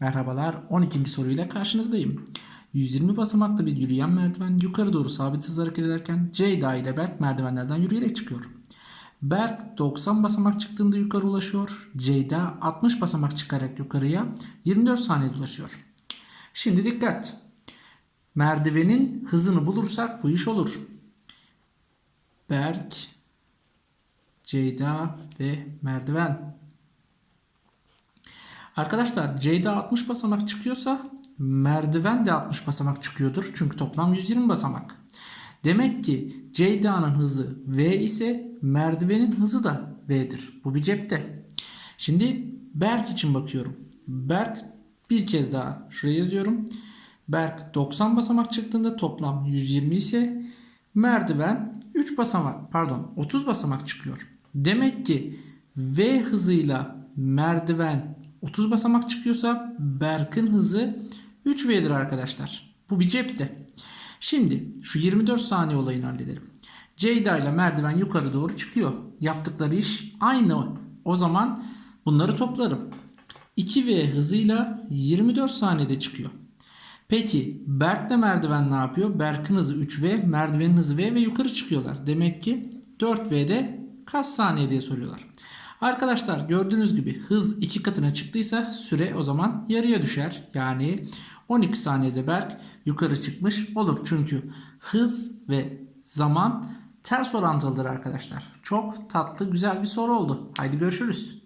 Merhabalar 12. soruyla karşınızdayım. 120 basamaklı bir yürüyen merdiven yukarı doğru sabit hızla hareket ederken Ceyda ile Berk merdivenlerden yürüyerek çıkıyor. Berk 90 basamak çıktığında yukarı ulaşıyor. Ceyda 60 basamak çıkarak yukarıya 24 saniyede ulaşıyor. Şimdi dikkat. Merdivenin hızını bulursak bu iş olur. Berk, Ceyda ve merdiven. Arkadaşlar Ceyda 60 basamak çıkıyorsa merdiven de 60 basamak çıkıyordur. Çünkü toplam 120 basamak. Demek ki Ceyda'nın hızı V ise merdivenin hızı da V'dir. Bu bir cepte. Şimdi Berk için bakıyorum. Berk bir kez daha şuraya yazıyorum. Berk 90 basamak çıktığında toplam 120 ise merdiven 3 basamak pardon 30 basamak çıkıyor. Demek ki V hızıyla merdiven 30 basamak çıkıyorsa Berk'in hızı 3V'dir arkadaşlar. Bu bir cepte. Şimdi şu 24 saniye olayını halledelim. Ceyda ile merdiven yukarı doğru çıkıyor. Yaptıkları iş aynı. O zaman bunları toplarım. 2V hızıyla 24 saniyede çıkıyor. Peki Berk de merdiven ne yapıyor? Berk'in hızı 3V, merdivenin hızı V ve yukarı çıkıyorlar. Demek ki 4V'de kaç saniye diye soruyorlar. Arkadaşlar gördüğünüz gibi hız 2 katına çıktıysa süre o zaman yarıya düşer. Yani 12 saniyede Berk yukarı çıkmış olur. Çünkü hız ve zaman ters orantılıdır arkadaşlar. Çok tatlı güzel bir soru oldu. Haydi görüşürüz.